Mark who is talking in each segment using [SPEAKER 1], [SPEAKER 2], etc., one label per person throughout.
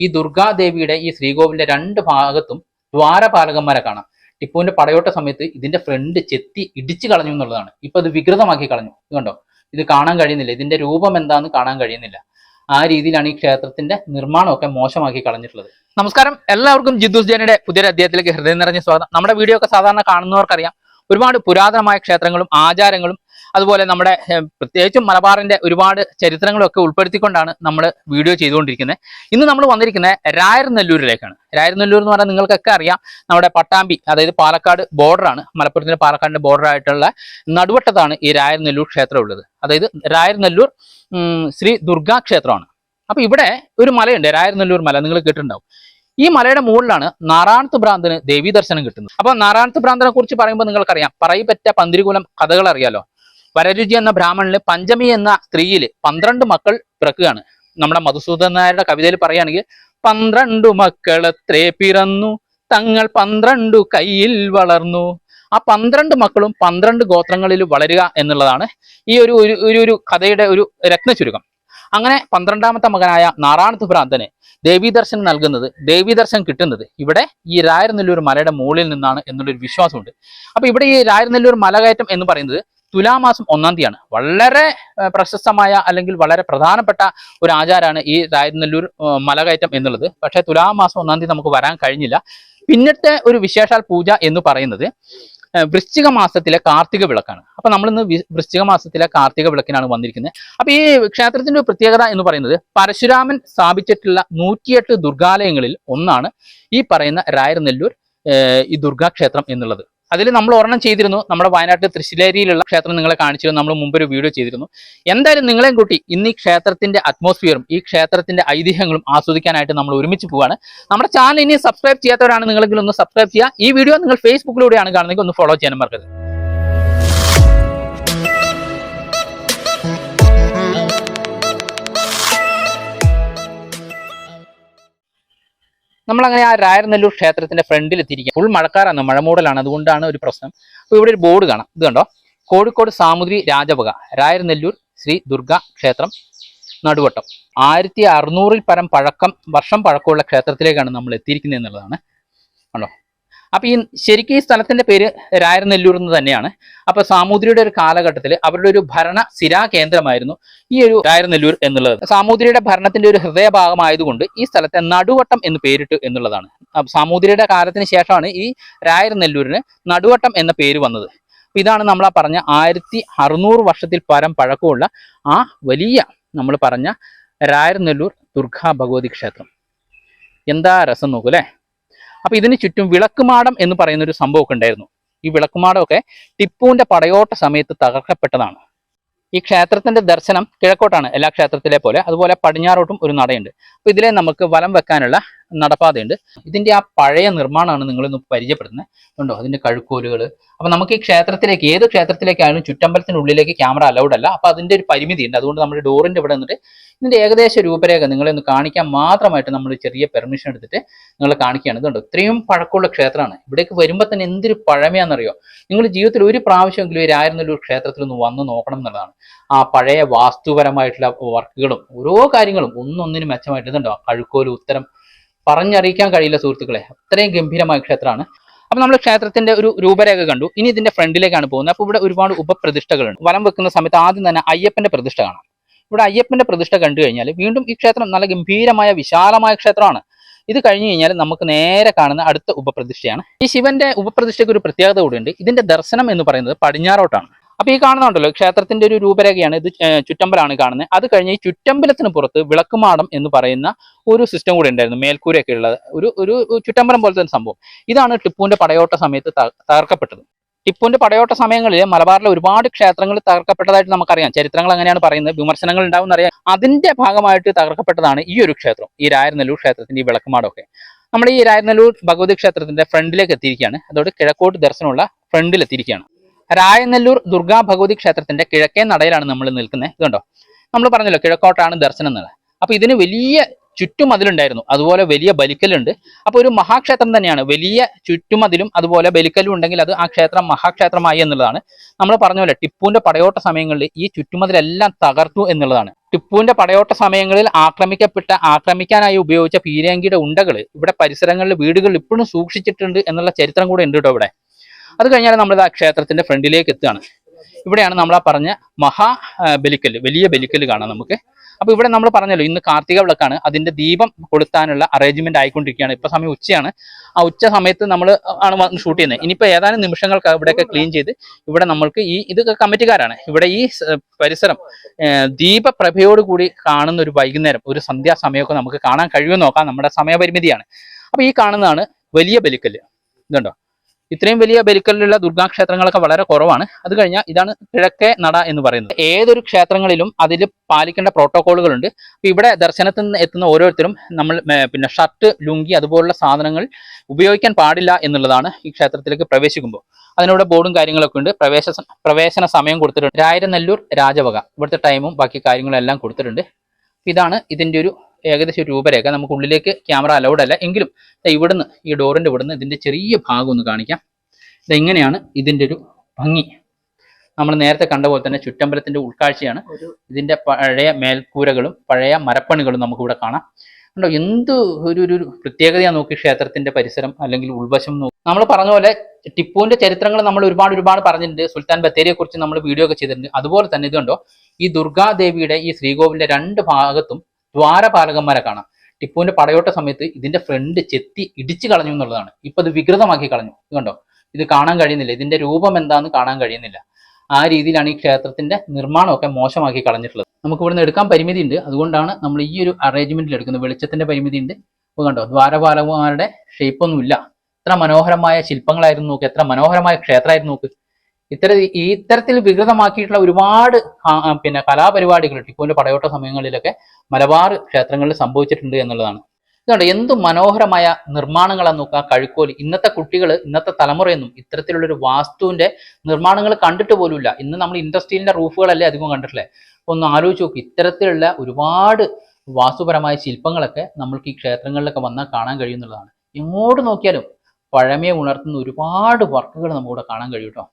[SPEAKER 1] ഈ ദുർഗാദേവിയുടെ ഈ ശ്രീകോവിലിന്റെ രണ്ട് ഭാഗത്തും ദ്വാരപാലകന്മാരെ കാണാം. ടിപ്പുവിന്റെ പടയോട്ട സമയത്ത് ഇതിന്റെ ഫ്രണ്ട് ചെത്തി ഇടിച്ചു കളഞ്ഞു എന്നുള്ളതാണ്. ഇപ്പൊ അത് വികൃതമാക്കി കളഞ്ഞു. കണ്ടോ? ഇത് കാണാൻ കഴിയുന്നില്ല. ഇതിന്റെ രൂപം എന്താന്ന് കാണാൻ കഴിയുന്നില്ല. ആ രീതിയിലാണ് ഈ ക്ഷേത്രത്തിന്റെ നിർമ്മാണമൊക്കെ മോശമാക്കി കളഞ്ഞിട്ടുള്ളത്. നമസ്കാരം. എല്ലാവർക്കും ജിദ്ദൂസ് ജേനയുടെ പുതിയൊരു അധ്യായത്തിലേക്ക് ഹൃദയം നിറഞ്ഞ സ്വാഗതം. നമ്മുടെ വീഡിയോ ഒക്കെ സാധാരണ കാണുന്നവർക്കറിയാം. ഒരുപാട് പുരാതനമായ ക്ഷേത്രങ്ങളും ആചാരങ്ങളും അതുപോലെ നമ്മുടെ പ്രത്യേകിച്ചും മലബാറിന്റെ ഒരുപാട് ചരിത്രങ്ങളൊക്കെ ഉൾപ്പെടുത്തിക്കൊണ്ടാണ് നമ്മൾ വീഡിയോ ചെയ്തുകൊണ്ടിരിക്കുന്നത് ഇന്ന് നമ്മൾ വന്നിരിക്കുന്നത് രായർ നെല്ലൂരിലേക്കാണ് രായർ നെല്ലൂർ എന്ന് പറഞ്ഞാൽ നിങ്ങൾക്കൊക്കെ അറിയാം നമ്മുടെ പട്ടാമ്പി അതായത് പാലക്കാട് ബോർഡറാണ് മലപ്പുറത്തിന്റെ പാലക്കാടിന്റെ ബോർഡർ ആയിട്ടുള്ള നടുവട്ടത്താണ് ഈ രായർ നെല്ലൂർ ക്ഷേത്രം ഉള്ളത്. അതായത് രായർ നെല്ലൂർ ശ്രീ ദുർഗാ ക്ഷേത്രമാണ്. അപ്പൊ ഇവിടെ ഒരു മലയുണ്ട് രായർ നെല്ലൂർ മല. നിങ്ങൾ കേട്ടിട്ടുണ്ടാവും. ഈ മലയുടെ മുകളിലാണ് നാറാണത്ത് ഭ്രാന്തന് ദേവീ ദർശനം കിട്ടുന്നത്. അപ്പൊ നാറാണത്ത് ഭ്രാന്തനെ കുറിച്ച് പറയുമ്പോൾ നിങ്ങൾക്കറിയാം. പറയപ്പെറ്റ പന്തിരികുലം കഥകൾ അറിയാലോ? വരരുചി എന്ന ബ്രാഹ്മണിൽ പഞ്ചമി എന്ന സ്ത്രീയിൽ പന്ത്രണ്ട് മക്കൾ പിറക്കുകയാണ്. നമ്മുടെ മധുസൂദൻ നായരുടെ കവിതയിൽ പറയുകയാണെങ്കിൽ പന്ത്രണ്ടു മക്കളെത്രേ പിറന്നു തങ്ങൾ പന്ത്രണ്ടു കയ്യിൽ വളർന്നു. ആ പന്ത്രണ്ട് മക്കളും പന്ത്രണ്ട് ഗോത്രങ്ങളിൽ വളരുക എന്നുള്ളതാണ് ഈ ഒരു ഒരു ഒരു കഥയുടെ ഒരു രത്ന ചുരുക്കം അങ്ങനെ പന്ത്രണ്ടാമത്തെ മകനായ നാറാണത്ത് ഭ്രാന്തന് ദേവീ ദർശനം നൽകുന്നത് ദേവീ ദർശനം കിട്ടുന്നത് ഇവിടെ ഈ രായർനെല്ലൂർ മലയുടെ മുകളിൽ നിന്നാണ് എന്നുള്ളൊരു വിശ്വാസമുണ്ട്. അപ്പൊ ഇവിടെ ഈ രായർനെല്ലൂർ മലകയറ്റം എന്ന് പറയുന്നത് തുലാമാസം ഒന്നാം തീയതിയാണ്. വളരെ പ്രശസ്തമായ അല്ലെങ്കിൽ വളരെ പ്രധാനപ്പെട്ട ഒരു ആചാരമാണ് ഈ രായർനെല്ലൂർ ഏഹ്, മലകയറ്റം എന്നുള്ളത്. പക്ഷേ തുലാമാസം ഒന്നാം തീയതി നമുക്ക് വരാൻ കഴിഞ്ഞില്ല. പിന്നത്തെ ഒരു വിശേഷാൽ പൂജ എന്ന് പറയുന്നത് വൃശ്ചിക മാസത്തിലെ കാർത്തിക വിളക്കാണ്. അപ്പൊ നമ്മളിന്ന് വൃശ്ചിക മാസത്തിലെ കാർത്തിക വിളക്കിനാണ് വന്നിരിക്കുന്നത്. അപ്പൊ ഈ ക്ഷേത്രത്തിന്റെ ഒരു പ്രത്യേകത എന്ന് പറയുന്നത് പരശുരാമൻ സ്ഥാപിച്ചിട്ടുള്ള നൂറ്റിയെട്ട് ദുർഗാലയങ്ങളിൽ ഒന്നാണ് ഈ പറയുന്ന രായർനെല്ലൂർ ഈ ദുർഗാക്ഷേത്രം എന്നുള്ളത്. അതിൽ നമ്മൾ ഒരെണ്ണം ചെയ്തിരുന്നു. നമ്മുടെ വയനാട്ടിൽ തൃശ്ശിലേരിയിലുള്ള ക്ഷേത്രം നിങ്ങളെ കാണിച്ചിരുന്നു. നമ്മൾ മുമ്പ് ഒരു വീഡിയോ ചെയ്തിരുന്നു. എന്തായാലും നിങ്ങളെയും കൂട്ടി ഇന്ന് ഈ ക്ഷേത്രത്തിന്റെ അറ്റ്മോസ്ഫിയറും ഈ ക്ഷേത്രത്തിന്റെ ഐതിഹ്യങ്ങളും ആസ്വദിക്കാനായിട്ട് നമ്മൾ ഒരുമിച്ച് പോവാണ്. നമ്മുടെ ചാനൽ ഇനി സബ്സ്ക്രൈബ് ചെയ്യാത്തവരാണ് നിങ്ങളെങ്കിലും ഒന്ന് സബ്സ്ക്രൈബ് ചെയ്യുക. ഈ വീഡിയോ നിങ്ങൾ ഫേസ്ബുക്കിലൂടെയാണ് കാണുന്നതെങ്കിൽ ഒന്ന് ഫോളോ ചെയ്യാൻ മറക്കരുത്. നമ്മളങ്ങനെ ആ രായർനെല്ലൂർ ക്ഷേത്രത്തിന്റെ ഫ്രണ്ടിൽ എത്തിയിരിക്കുക ഫുൾ മഴക്കാറാണ് മഴമൂടലാണ്. അതുകൊണ്ടാണ് ഒരു പ്രശ്നം. അപ്പോൾ ഇവിടെ ഒരു ബോർഡ് കാണാം. ഇത് കണ്ടോ? കോഴിക്കോട് സാമുദ്രി രാജവക രായർനെല്ലൂർ ശ്രീ ദുർഗ ക്ഷേത്രം നടുവട്ടം. ആയിരത്തി അറുന്നൂറിൽ പരം പഴക്കം വർഷം പഴക്കമുള്ള ക്ഷേത്രത്തിലേക്കാണ് നമ്മൾ എത്തിയിരിക്കുന്നത് എന്നുള്ളതാണ് അപ്പൊ ഈ ശരിക്കും ഈ സ്ഥലത്തിന്റെ പേര് രായർനെല്ലൂർ എന്ന് തന്നെയാണ്. അപ്പോൾ സാമൂതിരിയുടെ ഒരു കാലഘട്ടത്തിൽ അവരുടെ ഒരു ഭരണ സിരാ കേന്ദ്രമായിരുന്നു ഈ ഒരു രായർനെല്ലൂർ എന്നുള്ളത്. സാമൂതിരിയുടെ ഭരണത്തിന്റെ ഒരു ഹൃദയഭാഗമായതുകൊണ്ട് ഈ സ്ഥലത്തെ നടുവട്ടം എന്ന് പേരിട്ടു എന്നുള്ളതാണ്. സാമൂതിരിയുടെ കാലത്തിന് ശേഷമാണ് ഈ രായർനെല്ലൂരിന് നടുവട്ടം എന്ന പേര് വന്നത്. ഇതാണ് നമ്മൾ ആ പറഞ്ഞ ആയിരത്തി അറുന്നൂറ് വർഷത്തിൽ പരം പഴക്കമുള്ള ആ വലിയ നമ്മൾ പറഞ്ഞ രായർനെല്ലൂർ ദുർഗാ ഭഗവതി ക്ഷേത്രം. എന്താ രസം നോക്കൂ അല്ലേ? അപ്പൊ ഇതിന് ചുറ്റും വിളക്കുമാടം എന്ന് പറയുന്ന ഒരു സംഭവമൊക്കെ ഉണ്ടായിരുന്നു. ഈ വിളക്കുമാടമൊക്കെ ടിപ്പുവിന്റെ പടയോട്ട സമയത്ത് തകർക്കപ്പെട്ടതാണ്. ഈ ക്ഷേത്രത്തിന്റെ ദർശനം കിഴക്കോട്ടാണ് എല്ലാ ക്ഷേത്രത്തിലെ പോലെ. അതുപോലെ പടിഞ്ഞാറോട്ടും ഒരു നടയുണ്ട്. അപ്പൊ ഇതിലെ നമുക്ക് വലം വെക്കാനുള്ള നടപ്പാതയുണ്ട്. ഇതിന്റെ ആ പഴയ നിർമ്മാണമാണ് നിങ്ങളിന്ന് പരിചയപ്പെടുന്നത് ഉണ്ടോ അതിന്റെ കഴുക്കോലുകൾ അപ്പൊ നമുക്ക് ഈ ക്ഷേത്രത്തിലേക്ക് ഏത് ക്ഷേത്രത്തിലേക്കായാലും ചുറ്റമ്പലത്തിന്റെ ഉള്ളിലേക്ക് ക്യാമറ അലൗഡ് അല്ല. അപ്പൊ അതിന്റെ ഒരു പരിമിതി ഉണ്ട് അതുകൊണ്ട് നമ്മുടെ ഡോറിന്റെ ഇവിടെ നിന്നിട്ട് ഇതിന്റെ ഏകദേശ രൂപരേഖ നിങ്ങളെ ഒന്ന് കാണിക്കാൻ മാത്രമായിട്ട് നമ്മൾ ചെറിയ പെർമിഷൻ എടുത്തിട്ട് നിങ്ങൾ കാണിക്കുകയാണ്. ഇതുണ്ട്? ഇത്രയും പഴക്കമുള്ള ക്ഷേത്രമാണ്. ഇവിടേക്ക് വരുമ്പോൾ തന്നെ എന്തൊരു പഴമയാണെന്നറിയോ? നിങ്ങൾ ജീവിതത്തിൽ ഒരു പ്രാവശ്യമെങ്കിലും ഒരു ആയിരം ഒരു ക്ഷേത്രത്തിൽ ഒന്ന് വന്ന് നോക്കണം എന്നുള്ളതാണ്. ആ പഴയ വാസ്തുപരമായിട്ടുള്ള വർക്കുകളും ഓരോ കാര്യങ്ങളും ഒന്നൊന്നിനും മെച്ചമായിട്ട്. ഇതുണ്ടോ? കഴുക്കോൽ ഉത്തരം പറഞ്ഞറിയിക്കാൻ കഴിയില്ല സുഹൃത്തുക്കളെ. അത്രയും ഗംഭീരമായ ക്ഷേത്രമാണ്. അപ്പൊ നമ്മൾ ക്ഷേത്രത്തിന്റെ ഒരു രൂപരേഖ കണ്ടു. ഇനി ഇതിന്റെ ഫ്രണ്ടിലേക്കാണ് പോകുന്നത്. അപ്പൊ ഇവിടെ ഒരുപാട് ഉപപ്രതിഷ്ഠകളുണ്ട്. വലം വെക്കുന്ന സമയത്ത് ആദ്യം തന്നെ അയ്യപ്പന്റെ പ്രതിഷ്ഠ കാണാം. ഇവിടെ അയ്യപ്പന്റെ പ്രതിഷ്ഠ കണ്ടു കഴിഞ്ഞാൽ വീണ്ടും ഈ ക്ഷേത്രം നല്ല ഗംഭീരമായ വിശാലമായ ക്ഷേത്രമാണ്. ഇത് കഴിഞ്ഞു കഴിഞ്ഞാൽ നമുക്ക് നേരെ കാണുന്ന അടുത്ത ഉപപ്രതിഷ്ഠയാണ്. ഈ ശിവന്റെ ഉപപ്രതിഷ്ഠയ്ക്ക് ഒരു പ്രത്യേകത കൂടിയുണ്ട്. ഇതിന്റെ ദർശനം എന്ന് പറയുന്നത് പടിഞ്ഞാറോട്ടാണ്. അപ്പൊ ഈ കാണുന്നുണ്ടല്ലോ ക്ഷേത്രത്തിന്റെ ഒരു രൂപരേഖയാണ് ഇത് ചുറ്റമ്പലാണ് കാണുന്നത്. അത് കഴിഞ്ഞ് ഈ ചുറ്റമ്പലത്തിന് പുറത്ത് വിളക്കുമാടം എന്ന് പറയുന്ന ഒരു സിസ്റ്റം കൂടി ഉണ്ടായിരുന്നു മേൽക്കൂരയൊക്കെ ഉള്ളത് ഒരു ഒരു ചുറ്റമ്പലം പോലത്തെ ഒരു സംഭവം. ഇതാണ് ടിപ്പുവിന്റെ പടയോട്ട സമയത്ത് തകർക്കപ്പെട്ടത്. ടിപ്പുവിന്റെ പടയോട്ട സമയങ്ങളിൽ മലബാറിലെ ഒരുപാട് ക്ഷേത്രങ്ങൾ തകർക്കപ്പെട്ടതായിട്ട് നമുക്കറിയാം. ചരിത്രങ്ങൾ അങ്ങനെയാണ് പറയുന്നത് വിമർശനങ്ങൾ ഉണ്ടാവും അറിയാം. അതിന്റെ ഭാഗമായിട്ട് തകർക്കപ്പെട്ടതാണ് ഈ ഒരു ക്ഷേത്രം ഈ രായർനെല്ലൂർ ക്ഷേത്രത്തിന്റെ ഈ വിളക്കുമാടമൊക്കെ. നമ്മൾ ഈ രായർനെല്ലൂർ ഭഗവതി ക്ഷേത്രത്തിന്റെ ഫ്രണ്ടിലേക്ക് എത്തിയിരിക്കുകയാണ്. അതോടെ കിഴക്കോട്ട് ദർശനമുള്ള ഫ്രണ്ടിൽ എത്തിയിരിക്കുകയാണ് രായനെല്ലൂർ ദുർഗാ ഭഗവതി ക്ഷേത്രത്തിന്റെ കിഴക്കേ നടയിലാണ് നമ്മൾ നിൽക്കുന്നത് ഇതുണ്ടോ? നമ്മൾ പറഞ്ഞല്ലോ കിഴക്കോട്ടാണ് ദർശനം എന്നുള്ളത് അപ്പൊ ഇതിന് വലിയ ചുറ്റുമതിലുണ്ടായിരുന്നു അതുപോലെ വലിയ ബലിക്കലുണ്ട് അപ്പൊ ഒരു മഹാക്ഷേത്രം തന്നെയാണ്. വലിയ ചുറ്റുമതിലും അതുപോലെ ബലിക്കലും ഉണ്ടെങ്കിൽ അത് ആ ക്ഷേത്രം മഹാക്ഷേത്രമായി എന്നുള്ളതാണ്. നമ്മൾ പറഞ്ഞ പോലെ ടിപ്പുവിന്റെ പടയോട്ട സമയങ്ങളിൽ ഈ ചുറ്റുമതിലെല്ലാം തകർത്തു എന്നുള്ളതാണ്. ടിപ്പുവിന്റെ പടയോട്ട സമയങ്ങളിൽ ആക്രമിക്കപ്പെട്ട ആക്രമിക്കാനായി ഉപയോഗിച്ച പീരങ്കിയുടെ ഉണ്ടകൾ ഇവിടെ പരിസരങ്ങളിൽ വീടുകളിൽ ഇപ്പോഴും സൂക്ഷിച്ചിട്ടുണ്ട് എന്നുള്ള ചരിത്രം കൂടെ ഉണ്ട് കേട്ടോ ഇവിടെ. അത് കഴിഞ്ഞാൽ നമ്മൾ ആ ക്ഷേത്രത്തിന്റെ ഫ്രണ്ടിലേക്ക് എത്തുകയാണ്. ഇവിടെയാണ് നമ്മൾ ആ പറഞ്ഞ മഹാ ബലിക്കൽ വലിയ ബലിക്കൽ കാണാം നമുക്ക്. അപ്പൊ ഇവിടെ നമ്മൾ പറഞ്ഞല്ലോ ഇന്ന് കാർത്തിക വിളക്കാണ്. അതിന്റെ ദീപം കൊളുത്താനുള്ള അറേഞ്ച്മെന്റ് ആയിക്കൊണ്ടിരിക്കുകയാണ്. ഇപ്പൊ സമയം ഉച്ചയാണ്. ആ ഉച്ച സമയത്ത് നമ്മൾ ആണ് ഷൂട്ട് ചെയ്യുന്നത്. ഇനിയിപ്പോ ഏതാനും നിമിഷങ്ങൾക്ക് ഇവിടെയൊക്കെ ക്ലീൻ ചെയ്ത് ഇവിടെ നമ്മൾക്ക് ഈ ഇതൊക്കെ കമ്മിറ്റിക്കാരാണ്. ഇവിടെ ഈ പരിസരം ദീപപ്രഭയോട് കൂടി കാണുന്ന ഒരു വൈകുന്നേരം ഒരു സന്ധ്യാസമയമൊക്കെ നമുക്ക് കാണാൻ കഴിയുമെന്ന് നോക്കാം. നമ്മുടെ സമയപരിമിതിയാണ്. അപ്പൊ ഈ കാണുന്നതാണ് വലിയ ബലിക്കൽ ഇതുണ്ടോ? ഇത്രയും വലിയ ബലിക്കലിലുള്ള ദുർഗാക്ഷേത്രങ്ങളൊക്കെ വളരെ കുറവാണ്. അത് കഴിഞ്ഞാൽ ഇതാണ് കിഴക്കേ നട എന്ന് പറയുന്നത്. ഏതൊരു ക്ഷേത്രങ്ങളിലും അതിൽ പാലിക്കേണ്ട പ്രോട്ടോകോളുകളുണ്ട് അപ്പോൾ ഇവിടെ ദർശനത്തിൽ നിന്ന് എത്തുന്ന ഓരോരുത്തരും നമ്മൾ പിന്നെ ഷർട്ട് ലുങ്കി അതുപോലുള്ള സാധനങ്ങൾ ഉപയോഗിക്കാൻ പാടില്ല എന്നുള്ളതാണ് ഈ ക്ഷേത്രത്തിലേക്ക് പ്രവേശിക്കുമ്പോൾ. അതിനോട് ബോർഡും കാര്യങ്ങളൊക്കെ ഉണ്ട്. പ്രവേശ പ്രവേശന സമയം കൊടുത്തിട്ടുണ്ട്. രായരനെല്ലൂർ രാജവക. ഇവിടുത്തെ ടൈമും ബാക്കി കാര്യങ്ങളും എല്ലാം കൊടുത്തിട്ടുണ്ട്. ഇതാണ് ഇതിന്റെ ഒരു ഏകദേശം ഒരു രൂപരേഖ നമുക്ക് ഉള്ളിലേക്ക് ക്യാമറ അലൗഡ് അല്ല. എങ്കിലും ഇവിടുന്ന് ഈ ഡോറിന്റെ ഇവിടുന്ന് ഇതിന്റെ ചെറിയ ഭാഗം ഒന്ന് കാണിക്കാം. ഇതെങ്ങനെയാണ് ഇതിന്റെ ഒരു ഭംഗി. നമ്മൾ നേരത്തെ കണ്ട പോലെ തന്നെ ചുറ്റമ്പലത്തിന്റെ ഉൾക്കാഴ്ചയാണ്. ഇതിന്റെ പഴയ മേൽക്കൂരകളും പഴയ മരപ്പണികളും നമുക്കിവിടെ കാണാം. കണ്ടോ എന്ത് ഒരു ഒരു പ്രത്യേകതയാണ് നോക്കി ക്ഷേത്രത്തിന്റെ പരിസരം അല്ലെങ്കിൽ ഉൾവശം നോക്കി. നമ്മൾ പറഞ്ഞ പോലെ ടിപ്പുവിന്റെ ചരിത്രങ്ങൾ നമ്മൾ ഒരുപാട് ഒരുപാട് പറഞ്ഞിട്ടുണ്ട്. സുൽത്താൻ ബത്തേരിയെ കുറിച്ച് നമ്മൾ വീഡിയോ ഒക്കെ ചെയ്തിട്ടുണ്ട്. അതുപോലെ തന്നെ ഇതുണ്ടോ ഈ ദുർഗാദേവിയുടെ ഈ ശ്രീകോവിലിന്റെ രണ്ട് ഭാഗത്തും ദ്വാരപാലകന്മാരെ കാണാം. ടിപ്പുവിന്റെ പടയോട്ട സമയത്ത് ഇതിന്റെ ഫ്രണ്ട് ചെത്തി ഇടിച്ചു കളഞ്ഞു എന്നുള്ളതാണ്. ഇപ്പൊ ഇത് വികൃതമാക്കി കളഞ്ഞു. കണ്ടോ? ഇത് കാണാൻ കഴിയുന്നില്ല. ഇതിന്റെ രൂപം എന്താന്ന് കാണാൻ കഴിയുന്നില്ല. ആ രീതിയിലാണ് ഈ ക്ഷേത്രത്തിന്റെ നിർമ്മാണമൊക്കെ മോശമാക്കി കളഞ്ഞിട്ടുള്ളത്. നമുക്ക് ഇവിടുന്ന് എടുക്കാൻ പരിമിതി ഉണ്ട് അതുകൊണ്ടാണ് നമ്മൾ ഈ ഒരു അറേഞ്ച്മെന്റിൽ എടുക്കുന്നത്. വെളിച്ചത്തിന്റെ പരിമിതി ഉണ്ട് ഇപ്പൊ കണ്ടോ? ദ്വാരപാലകന്മാരുടെ ഷേപ്പ് ഒന്നുമില്ല. എത്ര മനോഹരമായ ശില്പങ്ങളായിരുന്നു നോക്ക്. എത്ര മനോഹരമായ ക്ഷേത്രമായിരുന്നു നോക്ക്. ഇത്തര ഈ ഇത്തരത്തിൽ വികൃതമാക്കിയിട്ടുള്ള ഒരുപാട് പിന്നെ കലാപരിപാടികൾ ടിപ്പുവിന്റെ പടയോട്ട സമയങ്ങളിലൊക്കെ മലബാർ ക്ഷേത്രങ്ങളിൽ സംഭവിച്ചിട്ടുണ്ട് എന്നുള്ളതാണ്. ഇതുകൊണ്ട് എന്ത് മനോഹരമായ നിർമ്മാണങ്ങളാണ് നോക്കുക കഴുക്കോലി. ഇന്നത്തെ കുട്ടികൾ ഇന്നത്തെ തലമുറയൊന്നും ഇത്തരത്തിലുള്ളൊരു വാസ്തുവിന്റെ നിർമ്മാണങ്ങൾ കണ്ടിട്ട് പോലുമില്ല. ഇന്ന് നമ്മൾ ഇൻഡസ്ട്രീലിന്റെ റൂഫുകളല്ലേ അധികം കണ്ടിട്ടില്ലേ ഒന്ന് ആലോചിച്ച് നോക്കി. ഇത്തരത്തിലുള്ള ഒരുപാട് വാസ്തുപരമായ ശില്പങ്ങളൊക്കെ നമ്മൾക്ക് ഈ ക്ഷേത്രങ്ങളിലൊക്കെ വന്നാൽ കാണാൻ കഴിയുന്നുള്ളതാണ്. എങ്ങോട്ട് നോക്കിയാലും പഴമയെ ഉണർത്തുന്ന ഒരുപാട് വർക്കുകൾ നമുക്കിവിടെ കാണാൻ കഴിയും കേട്ടോ.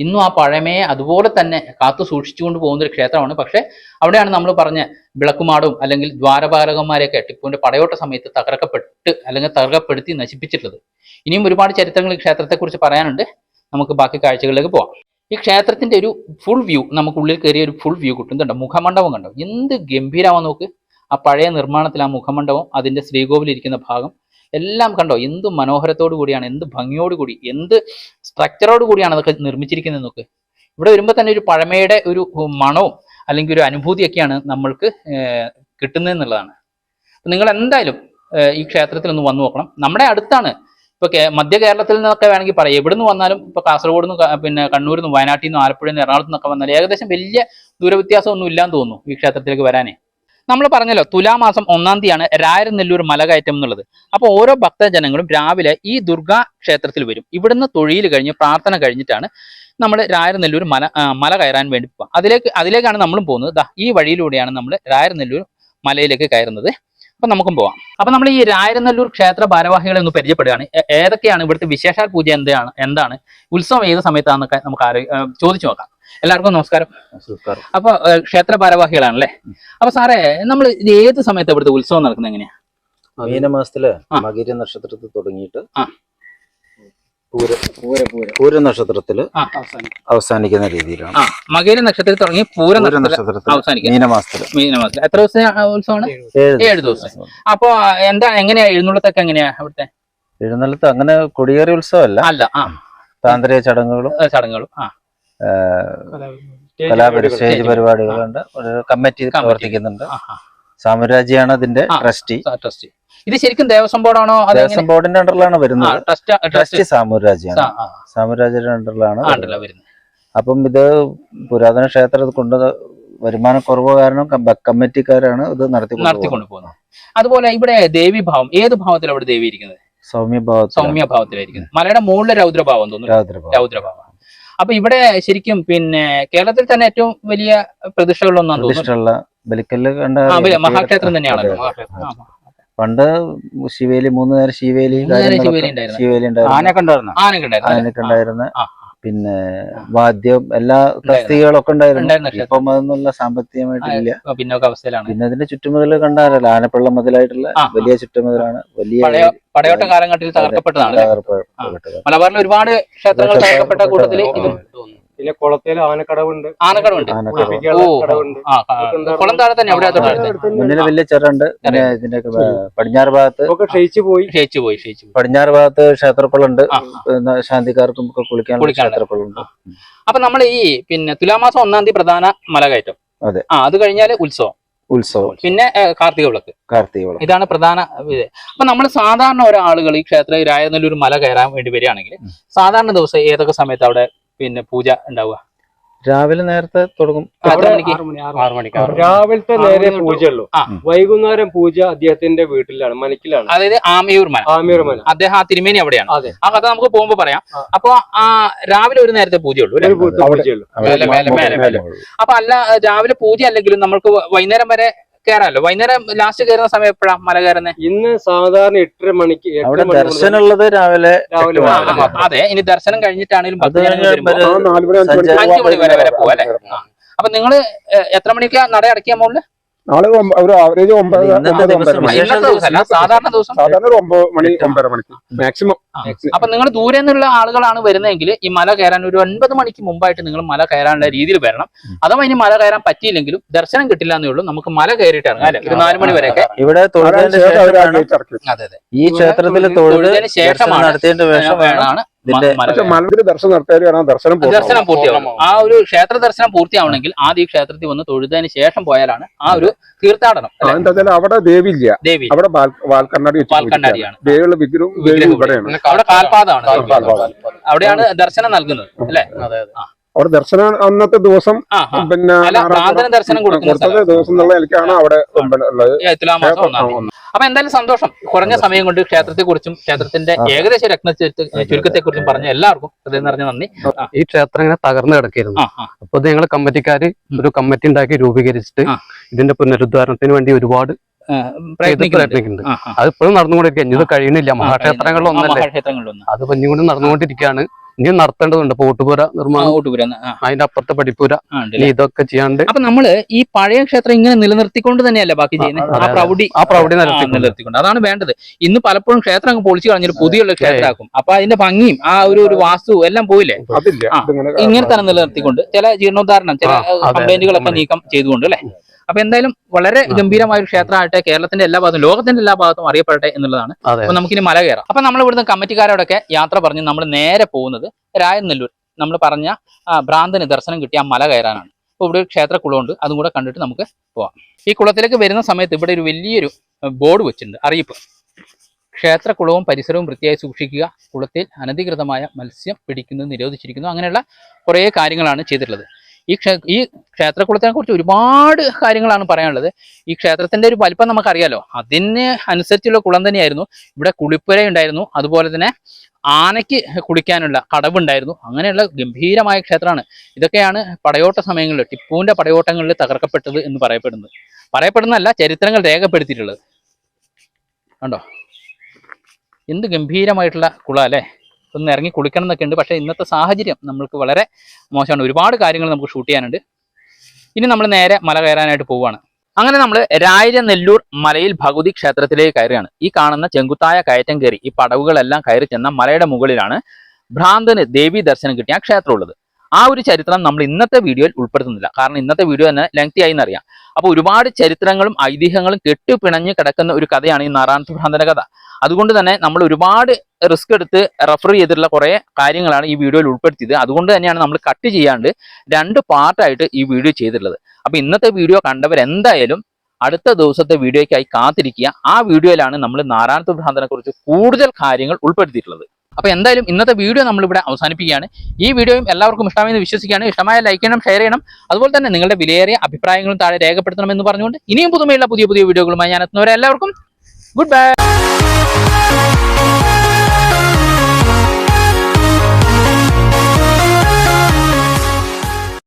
[SPEAKER 1] ഇന്നും ആ പഴമയെ അതുപോലെ തന്നെ കാത്തു സൂക്ഷിച്ചുകൊണ്ട് പോകുന്ന ഒരു ക്ഷേത്രമാണ്. പക്ഷേ അവിടെയാണ് നമ്മൾ പറഞ്ഞ വിളക്കുമാടും അല്ലെങ്കിൽ ദ്വാരപാലകന്മാരെയൊക്കെ ടിപ്പുവിന്റെ പടയോട്ട സമയത്ത് തകർക്കപ്പെട്ട് അല്ലെങ്കിൽ തകർക്കപ്പെടുത്തി നശിപ്പിച്ചിട്ടുള്ളത്. ഇനിയും ഒരുപാട് ചരിത്രങ്ങൾ ഈ ക്ഷേത്രത്തെക്കുറിച്ച് പറയാനുണ്ട്. നമുക്ക് ബാക്കി കാഴ്ചകളിലേക്ക് പോവാം. ഈ ക്ഷേത്രത്തിന്റെ ഒരു ഫുൾ വ്യൂ നമുക്ക് ഉള്ളിൽ കയറിയ ഒരു ഫുൾ വ്യൂ കിട്ടുന്നുണ്ടോ. മുഖമണ്ഡപം കണ്ടോ? എന്ത് ഗംഭീരമാണ് നോക്ക്. ആ പഴയ നിർമ്മാണത്തിൽ ആ മുഖമണ്ഡപം അതിന്റെ ശ്രീകോവിലിരിക്കുന്ന ഭാഗം എല്ലാം കണ്ടോ? എന്ത് മനോഹരത്തോടു കൂടിയാണ് എന്ത് ഭംഗിയോട് കൂടി എന്ത് സ്ട്രക്ചറോട് കൂടിയാണ് അതൊക്കെ നിർമ്മിച്ചിരിക്കുന്നത് നോക്ക്. ഇവിടെ വരുമ്പോൾ തന്നെ ഒരു പഴമയുടെ ഒരു മണവും അല്ലെങ്കിൽ ഒരു അനുഭൂതിയൊക്കെയാണ് നമ്മൾക്ക് കിട്ടുന്നത് എന്നുള്ളതാണ്. നിങ്ങൾ എന്തായാലും ഈ ക്ഷേത്രത്തിൽ ഒന്ന് വന്നു നോക്കണം. നമ്മുടെ അടുത്താണ് ഇപ്പൊ മധ്യ കേരളത്തിൽ നിന്നൊക്കെ വേണമെങ്കിൽ പറയാം. എവിടെ നിന്ന് വന്നാലും ഇപ്പൊ കാസർഗോഡ് നിന്ന് പിന്നെ കണ്ണൂരിൽ നിന്ന് വയനാട്ടിൽ നിന്ന് ആലപ്പുഴയിൽ നിന്ന് എറണാകുളത്ത് നിന്നൊക്കെ വന്നാൽ ഏകദേശം വലിയ ദൂരവ്യത്യാസം ഒന്നും ഇല്ലാന്ന് തോന്നുന്നു ഈ ക്ഷേത്രത്തിലേക്ക് വരാനേ. നമ്മൾ പറഞ്ഞല്ലോ തുലാമാസം ഒന്നാം തീയതിയാണ് രായരനെല്ലൂർ മലകയറ്റം എന്നുള്ളത്. അപ്പോൾ ഓരോ ഭക്തജനങ്ങളും രാവിലെ ഈ ദുർഗാ ക്ഷേത്രത്തിൽ വരും. ഇവിടുന്ന് തൊഴിൽ കഴിഞ്ഞ് പ്രാർത്ഥന കഴിഞ്ഞിട്ടാണ് നമ്മൾ രായരനെല്ലൂർ മല മല കയറാൻ വേണ്ടി പോകാം അതിലേക്ക് അതിലേക്കാണ് നമ്മളും പോകുന്നത്. ദാ ഈ വഴിയിലൂടെയാണ് നമ്മൾ രായരനെല്ലൂർ മലയിലേക്ക് കയറുന്നത്. അപ്പൊ നമുക്കും പോവാം. അപ്പൊ നമ്മൾ ഈ രായരനെല്ലൂർ ക്ഷേത്ര ഭാരവാഹികളെ ഒന്ന് പരിചയപ്പെടുകയാണ്. ഏതൊക്കെയാണ് ഇവിടുത്തെ വിശേഷാൽ പൂജ എന്താണ് എന്താണ്? ഉത്സവം ഏത് സമയത്താണെന്നൊക്കെ നമുക്ക് ചോദിച്ചു നോക്കാം. എല്ലാവർക്കും നമസ്കാരം.
[SPEAKER 2] നമസ്കാരം.
[SPEAKER 1] അപ്പൊ ക്ഷേത്ര ഭാരവാഹികളാണല്ലേ? അപ്പൊ സാറേ നമ്മൾ ഇത് ഏത് സമയത്ത് ഇവിടുത്തെ ഉത്സവം നടക്കുന്നത് എങ്ങനെയാ? മീനമാസത്തിൽ.
[SPEAKER 2] മകര നക്ഷത്രത്തിൽ തുടങ്ങിയിട്ട്. പൂര
[SPEAKER 1] നക്ഷത്രത്തിൽ
[SPEAKER 2] അവസാനിക്കുന്ന രീതിയിലാണ്.
[SPEAKER 1] മകര നക്ഷത്രത്തിൽ തുടങ്ങി പൂര നക്ഷത്രത്തിൽ
[SPEAKER 2] അവസാനിക്കും.
[SPEAKER 1] മീനമാസത്തിൽ
[SPEAKER 2] മീനമാസത്തിൽ
[SPEAKER 1] മീനമാസത്തിൽ എത്ര ദിവസം ഉത്സവമാണ്?
[SPEAKER 2] ഏഴ്
[SPEAKER 1] ഏഴ് ദിവസം. അപ്പൊ എന്താ എങ്ങനെയാ എഴുന്നള്ളത്തൊക്കെ എങ്ങനെയാ ഇവിടുത്തെ
[SPEAKER 2] എഴുന്നള്ളത്ത് അങ്ങനെ കൊടിയേറി ഉത്സവമല്ല.
[SPEAKER 1] അല്ല ആ.
[SPEAKER 2] താന്ത്രിക ചടങ്ങുകളും.
[SPEAKER 1] ചടങ്ങുകളും ആ.
[SPEAKER 2] കലാപരി സ്റ്റേജ് പരിപാടികളുണ്ട്. ഒരു കമ്മിറ്റി പ്രവർത്തിക്കുന്നുണ്ട്. സാമ്രാജ്യാണ് അതിന്റെ. ട്രസ്റ്റി.
[SPEAKER 1] ഇത് ശരിക്കും ദേവസ്വം ബോർഡാണോ?
[SPEAKER 2] ദേവസ്വം ബോർഡിന്റെ അണ്ടറിലാണ് വരുന്നത്.
[SPEAKER 1] ട്രസ്റ്റ്
[SPEAKER 2] സാമ്രാജ്യാണ് സാമ്രാജ്യയുടെ അണ്ടറിലാണ് വരുന്നത്. അപ്പം ഇത് പുരാതന ക്ഷേത്രം കൊണ്ട് വരുമാന കുറവ് കാരണം കമ്മിറ്റിക്കാരാണ് ഇത് നടത്തിക്കൊണ്ട്
[SPEAKER 1] പോകുന്നത്. അതുപോലെ ഇവിടെ ദേവി ഭാവം ഏത് ഭാവത്തിലാണ് ഇവിടെ ദേവി ഇരിക്കുന്നത്? സൗമ്യ ഭാവത്തിലായിരിക്കുന്നത് മലയുടെ മുകളിലെ രൗദ്രഭാവം തോന്നുന്നു. രൗദ്രഭാവം. അപ്പൊ ഇവിടെ ശരിക്കും പിന്നെ കേരളത്തിൽ തന്നെ ഏറ്റവും വലിയ പ്രതിഷ്ഠകളൊന്നാണ് തോന്നുന്നു.
[SPEAKER 2] പ്രതിഷ്ഠയുള്ള ബലിക്കല്ല് കണ്ട
[SPEAKER 1] മഹാക്ഷേത്രം തന്നെയാണല്ലോ. മഹാക്ഷേത്രം.
[SPEAKER 2] പണ്ട് ശിവേലി മൂന്ന് നേരം ശിവേലി
[SPEAKER 1] ശിവേലി ഉണ്ടായിരുന്നു.
[SPEAKER 2] ആനക്കുണ്ടായിരുന്നു ഉണ്ടായിരുന്നു? പിന്നെ വാദ്യം എല്ലാ തസ്തികകളൊക്കെ ഉണ്ടായിരുന്നു. ഇപ്പം അതൊന്നുള്ള സാമ്പത്തികമായിട്ടില്ല
[SPEAKER 1] പിന്നോക്ക അവസ്ഥയിലാണ്.
[SPEAKER 2] പിന്നെ അതിന്റെ ചുറ്റുമുതൽ കണ്ടാലല്ല ആനപ്പള്ള മുതലായിട്ടുള്ള. വലിയ ചുറ്റുമുതലാണ് വലിയ
[SPEAKER 1] പടയോട്ട കാലഘട്ടത്തിൽ തകർക്കപ്പെട്ടതാണ്
[SPEAKER 2] മലബാറിലെ
[SPEAKER 1] മലബാറിൽ ഒരുപാട് ക്ഷേത്രങ്ങൾ തകർക്കപ്പെട്ട കൂട്ടത്തിൽ ഇത്
[SPEAKER 3] പിന്നെ കുളത്തിൽ ആനക്കടവുണ്ട്.
[SPEAKER 1] ആനക്കടവുണ്ട്.
[SPEAKER 2] ആനക്കടവ്.
[SPEAKER 3] കടവുണ്ട്.
[SPEAKER 1] ആ, ആ, കുളം താഴെ തന്നെ അവിടെ തൊട്ടടുത്ത്?
[SPEAKER 2] മുന്നിൽ വലിയ ചെറുണ്ട്. പിന്നെ ഇതിന്റെയൊക്കെ പടിഞ്ഞാറ് ഭാഗത്ത്
[SPEAKER 3] ഒക്കെ ക്ഷയിച്ചു പോയി.
[SPEAKER 1] ക്ഷയിച്ചു പോയി ക്ഷയിച്ചു പോയി.
[SPEAKER 2] പടിഞ്ഞാറ് ഭാഗത്ത് ക്ഷേത്രക്കുളുണ്ട്
[SPEAKER 1] ആ,
[SPEAKER 2] പിന്നെ ശാന്തിക്കാർക്കും ഒക്കെ കുളിക്കാനുള്ള
[SPEAKER 1] കുളിക്കാനുള്ള.
[SPEAKER 2] ക്ഷേത്രക്കുളുണ്ട്
[SPEAKER 1] അപ്പൊ നമ്മൾ ഈ പിന്നെ തുലാമാസം ഒന്നാം തീയതി പ്രധാന മലകയറ്റം.
[SPEAKER 2] അതെ.
[SPEAKER 1] ആ അത് കഴിഞ്ഞാൽ ഉത്സവം.
[SPEAKER 2] ഉത്സവം.
[SPEAKER 1] പിന്നെ ഏ, കാർത്തിക വിളക്ക്.
[SPEAKER 2] കാർത്തിക വിളക്ക്.
[SPEAKER 1] ഇതാണ് പ്രധാന ഇത്. അപ്പൊ നമ്മൾ സാധാരണ ഒരാളുകൾ ഈ ക്ഷേത്ര രായനല്ലൂർ മല കയറാൻ വേണ്ടി വരികയാണെങ്കിൽ സാധാരണ ദിവസം ഏതൊക്കെ സമയത്ത് അവിടെ പിന്നെ പൂജ ഉണ്ടാവുക
[SPEAKER 2] രാവിലെ നേരത്തെ തുടങ്ങും
[SPEAKER 1] മണിക്ക്
[SPEAKER 4] ആറു മണിക്ക്
[SPEAKER 3] രാവിലത്തെ നേരെ പൂജയുള്ളൂ വൈകുന്നേരം പൂജ അദ്ദേഹത്തിന്റെ വീട്ടിലാണ് മനക്കിലാണ്
[SPEAKER 1] അതായത് ആമയൂർ മല
[SPEAKER 3] ആമയൂർ മല
[SPEAKER 1] അദ്ദേഹം ആ തിരുമേനി അവിടെയാണ്
[SPEAKER 3] അതെ.
[SPEAKER 1] ആ കഥ നമുക്ക് പോകുമ്പോ പറയാം. അപ്പൊ ആ രാവിലെ ഒരു നേരത്തെ പൂജയുള്ളൂ. അപ്പൊ അല്ല രാവിലെ പൂജ അല്ലെങ്കിലും നമ്മൾക്ക് വൈകുന്നേരം വരെ കയറാമല്ലോ വൈകുന്നേരം ലാസ്റ്റ് കയറുന്ന സമയം എപ്പോഴാ മല കയറുന്നത്
[SPEAKER 3] ഇന്ന് സാധാരണ എട്ടര മണിക്ക്
[SPEAKER 2] അവിടെ
[SPEAKER 3] മുതൽ
[SPEAKER 2] ദർശനമുള്ളത് രാവിലെ
[SPEAKER 1] അതെ ഇനി ദർശനം കഴിഞ്ഞിട്ടാണെങ്കിലും
[SPEAKER 5] അഞ്ച് മണി
[SPEAKER 2] സഞ്ചാരം
[SPEAKER 1] അഞ്ചു മണി വരെ വരെ പോവാ അല്ലെ? അപ്പൊ നിങ്ങൾ എത്ര മണിക്കാ നട അടക്കിയ മോളിൽ
[SPEAKER 5] നാളെ ഒരു ആവറേജ് ഒമ്പത് ഒമ്പത് ഒമ്പതര മണി
[SPEAKER 1] ഇന്നത്തെ ദിവസം സാധാരണ ദിവസം.
[SPEAKER 5] സാധാരണ ഒരു ഒമ്പത് മണി ഒമ്പതര മണിക്ക്. മാക്സിമം
[SPEAKER 1] അപ്പൊ നിങ്ങൾ ദൂരെ നിന്നുള്ള ആളുകളാണ് വരുന്നതെങ്കിൽ ഈ മല കയറാൻ ഒരു ഒൻപത് മണിക്ക് മുമ്പായിട്ട് നിങ്ങൾ മല കയറാനുള്ള രീതിയിൽ വരണം. അഥവാ ഇനി മല കയറാൻ പറ്റിയില്ലെങ്കിലും ദർശനം കിട്ടില്ല എന്നേ ഉള്ളൂ. നമുക്ക് മല കയറിയിട്ട് ഇറങ്ങാം അല്ലെ? ഒരു നാല് മണി വരെയൊക്കെ.
[SPEAKER 2] ഇവിടെ
[SPEAKER 5] ശേഷം അവർ
[SPEAKER 2] ശേഷമാണ്
[SPEAKER 1] അതെ അതെ.
[SPEAKER 2] ഈ ക്ഷേത്രത്തിൽ തൊഴുത്
[SPEAKER 1] തൊഴുതിന് ശേഷമാണ്
[SPEAKER 2] നടത്തിയതിന്റെ ശേഷം വേണം.
[SPEAKER 1] മല
[SPEAKER 5] പക്ഷെ. മലത്തിൽ ദർശനം നടത്തിയാൽ ദർശനം.
[SPEAKER 1] ദർശനം പൂർത്തിയാവും. ആ ഒരു ക്ഷേത്ര ദർശനം പൂർത്തിയാവണമെങ്കിൽ ആദ്യം ക്ഷേത്രത്തിൽ വന്ന് തൊഴുതതിന് ശേഷം പോയാലാണ് ആ ഒരു തീർത്ഥാടനം
[SPEAKER 5] എന്താ വെച്ചാൽ അവിടെ ദേവി ഇല്ല.
[SPEAKER 1] ദേവി
[SPEAKER 5] അവിടെ വാൽക്കണ്ണാടി
[SPEAKER 1] വാൽക്കണ്ണാടിയാണ്.
[SPEAKER 5] ദേവിയുള്ള ഇവിടെയാണ്.
[SPEAKER 1] അവിടെ കാൽപാദമാണ്
[SPEAKER 5] കാൽപാദം.
[SPEAKER 1] അവിടെയാണ് ദർശനം നൽകുന്നത് അല്ലെ?
[SPEAKER 5] അവിടെ ദർശനം അന്നത്തെ ദിവസം. പിന്നെ
[SPEAKER 1] ദർശനം
[SPEAKER 5] കൊടുത്തത് ദിവസം എന്നുള്ള എനിക്കാണ് അവിടെ ഉള്ളത്.
[SPEAKER 1] അപ്പൊ എന്തായാലും സന്തോഷം. കുറഞ്ഞ സമയം കൊണ്ട് ക്ഷേത്രത്തെ കുറിച്ചും ക്ഷേത്രത്തിന്റെ ഏകദേശ രത്ന ചുരുക്കത്തെ കുറിച്ചും പറഞ്ഞ എല്ലാവർക്കും ഹൃദയം നിറഞ്ഞ നന്ദി.
[SPEAKER 6] ഈ ക്ഷേത്രം ഇങ്ങനെ തകർന്നു കിടക്കായിരുന്നു. അപ്പൊ ഇത് ഞങ്ങൾ കമ്മിറ്റിക്കാര് ഒരു കമ്മിറ്റി ഉണ്ടാക്കി രൂപീകരിച്ചിട്ട് ഇതിന്റെ പുനരുദ്ധാരണത്തിന് വേണ്ടി ഒരുപാട്
[SPEAKER 1] പ്രയത്നിക്കുന്നുണ്ട്.
[SPEAKER 6] പ്രയത്നിക്കുന്നുണ്ട്.
[SPEAKER 1] ആ, ആ.
[SPEAKER 6] അത് ഇപ്പോഴും നടന്നുകൊണ്ടിരിക്കുക ഇത് കഴിയുന്നില്ല മഹാക്ഷേത്രങ്ങളിലൊന്നല്ലേ.
[SPEAKER 1] മഹാക്ഷേത്രങ്ങളിലൊന്ന്.
[SPEAKER 6] അത് പഞ്ഞുകൊണ്ട് നടന്നുകൊണ്ടിരിക്കുകയാണ്. ഇനിയും നടത്തേണ്ടതുണ്ട്. പോട്ടുപുര നിർമ്മാണം.
[SPEAKER 1] ഓട്ടുപുര
[SPEAKER 6] അതിന്റെ അപ്പുറത്തെ പഠിപ്പുര ഇനി? ഇതൊക്കെ ചെയ്യാണ്ട്
[SPEAKER 1] അപ്പൊ നമ്മൾ ഈ പഴയ ക്ഷേത്രം ഇങ്ങനെ നിലനിർത്തിക്കൊണ്ട് തന്നെയല്ല ബാക്കി ചെയ്യുന്നത് ആ. പ്രൗഢി.
[SPEAKER 6] ആ പ്രൗഢി നിലനിർത്തിക്കൊണ്ട്.
[SPEAKER 1] അതാണ് വേണ്ടത്. ഇന്ന് പലപ്പോഴും ക്ഷേത്രം അങ്ങ് പൊളിച്ചു കളഞ്ഞൊരു പുതിയുള്ള ക്ഷേത്രമാക്കും. അപ്പൊ അതിന്റെ ഭംഗിയും ആ ഒരു ഒരു വാസ്തു എല്ലാം പോയില്ലേ. ഇങ്ങനെ തന്നെ നിലനിർത്തിക്കൊണ്ട്. ചില ജീർണോദ്ധാരണം ചില കംപ്ലൈന്റുകളൊക്കെ നീക്കം ചെയ്തുകൊണ്ട് അല്ലെ? അപ്പൊ എന്തായാലും വളരെ ഗംഭീരമായ ഒരു ക്ഷേത്രമായിട്ട് കേരളത്തിന്റെ എല്ലാ ഭാഗത്തും ലോകത്തിന്റെ എല്ലാ ഭാഗത്തും അറിയപ്പെടട്ടെ എന്നുള്ളതാണ്. അപ്പൊ നമുക്കിനി മല കയറാം. അപ്പൊ നമ്മൾ ഇവിടുന്ന് കമ്മിറ്റിക്കാരോടൊക്കെ യാത്ര പറഞ്ഞ് നമ്മൾ നേരെ പോകുന്നത് രായനെല്ലൂർ. നമ്മൾ പറഞ്ഞ ഭ്രാന്തിന് ദർശനം കിട്ടിയ ആ മല കയറാനാണ്. അപ്പോൾ ഇവിടെ ഒരു ക്ഷേത്ര കുളമുണ്ട് അതും കൂടെ കണ്ടിട്ട് നമുക്ക് പോവാം. ഈ കുളത്തിലേക്ക് വരുന്ന സമയത്ത് ഇവിടെ ഒരു വലിയൊരു ബോർഡ് വെച്ചിട്ടുണ്ട്. അറിയിപ്പ്. ക്ഷേത്രക്കുളവും പരിസരവും വൃത്തിയായി സൂക്ഷിക്കുക. കുളത്തിൽ അനധികൃതമായ മത്സ്യം പിടിക്കുന്നത് നിരോധിച്ചിരിക്കുന്നു. അങ്ങനെയുള്ള കുറേ കാര്യങ്ങളാണ് ചെയ്തിട്ടുള്ളത്. ഈ ഈ ക്ഷേത്രക്കുളത്തിനെ കുറിച്ച് ഒരുപാട് കാര്യങ്ങളാണ് പറയാനുള്ളത്. ഈ ക്ഷേത്രത്തിന്റെ ഒരു വലിപ്പം നമുക്കറിയാലോ. അതിന് അനുസരിച്ചുള്ള കുളം തന്നെയായിരുന്നു. ഇവിടെ കുളിപ്പുര ഉണ്ടായിരുന്നു. അതുപോലെ തന്നെ ആനയ്ക്ക് കുളിക്കാനുള്ള കടവുണ്ടായിരുന്നു. അങ്ങനെയുള്ള ഗംഭീരമായ ക്ഷേത്രമാണ്. ഇതൊക്കെയാണ് പടയോട്ട സമയങ്ങളിൽ ടിപ്പുവിന്റെ പടയോട്ടങ്ങളിൽ തകർക്കപ്പെട്ടത് എന്ന് പറയപ്പെടുന്നത്. പറയപ്പെടുന്നതല്ല ചരിത്രങ്ങൾ രേഖപ്പെടുത്തിയിട്ടുള്ളത്. കണ്ടോ? എന്ത് ഗംഭീരമായിട്ടുള്ള കുളം അല്ലേ? ഒന്ന് ഇറങ്ങി കുളിക്കണം എന്നൊക്കെ ഉണ്ട്. പക്ഷേ ഇന്നത്തെ സാഹചര്യം നമ്മൾക്ക് വളരെ മോശമാണ്. ഒരുപാട് കാര്യങ്ങൾ നമുക്ക് ഷൂട്ട് ചെയ്യാനുണ്ട്. ഇനി നമ്മൾ നേരെ മല കയറാനായിട്ട് പോവുകയാണ്. അങ്ങനെ നമ്മൾ രായനെല്ലൂർ മലയിൽ ഭഗവതി ക്ഷേത്രത്തിലേക്ക് കയറുകയാണ്. ഈ കാണുന്ന ചെങ്കുത്തായ കയറ്റം കയറി ഈ പടവുകളെല്ലാം കയറി ചെന്ന മലയുടെ മുകളിലാണ് ഭ്രാന്തന് ദേവി ദർശനം കിട്ടിയ ക്ഷേത്രം ഉള്ളത്. ആ ഒരു ചരിത്രം നമ്മൾ ഇന്നത്തെ വീഡിയോയിൽ ഉൾപ്പെടുത്തുന്നില്ല. കാരണം ഇന്നത്തെ വീഡിയോ തന്നെ ലെങ്തി ആയി എന്നറിയാം. അപ്പോൾ ഒരുപാട് ചരിത്രങ്ങളും ഐതിഹ്യങ്ങളും കെട്ടുപിണഞ്ഞ് കിടക്കുന്ന ഒരു കഥയാണ് ഈ നാരായണ ഭ്രാന്തന്റെ കഥ. അതുകൊണ്ട് തന്നെ നമ്മൾ ഒരുപാട് റിസ്ക് എടുത്ത് റെഫർ ചെയ്തിട്ടുള്ള കുറേ കാര്യങ്ങളാണ് ഈ വീഡിയോയിൽ ഉൾപ്പെടുത്തിയത്. അതുകൊണ്ട് തന്നെയാണ് നമ്മൾ കട്ട് ചെയ്യാണ്ട് രണ്ട് പാർട്ടായിട്ട് ഈ വീഡിയോ ചെയ്തിട്ടുള്ളത്. അപ്പൊ ഇന്നത്തെ വീഡിയോ കണ്ടവരെന്തായാലും അടുത്ത ദിവസത്തെ വീഡിയോയ്ക്കായി കാത്തിരിക്കുക. ആ വീഡിയോയിലാണ് നമ്മൾ നാരായണത്വ ഭ്രാന്തനെ കുറിച്ച് കൂടുതൽ കാര്യങ്ങൾ ഉൾപ്പെടുത്തിയിട്ടുള്ളത്. അപ്പൊ എന്തായാലും ഇന്നത്തെ വീഡിയോ നമ്മളിവിടെ അവസാനിപ്പിക്കുകയാണ്. ഈ വീഡിയോയും എല്ലാവർക്കും ഇഷ്ടമായെന്ന് വിശ്വസിക്കുകയാണ്. ഇഷ്ടമായ ലൈക്ക് ചെയ്യണം ഷെയർ ചെയ്യണം. അതുപോലെ തന്നെ നിങ്ങളുടെ വിലയേറിയ അഭിപ്രായങ്ങളും താഴെ രേഖപ്പെടുത്തണം എന്ന് പറഞ്ഞുകൊണ്ട് ഇനിയും പുതുമയുള്ള പുതിയ പുതിയ വീഡിയോകളുമായി ഞാൻ എത്തുന്നവരെ എല്ലാവർക്കും ഗുഡ് ബൈ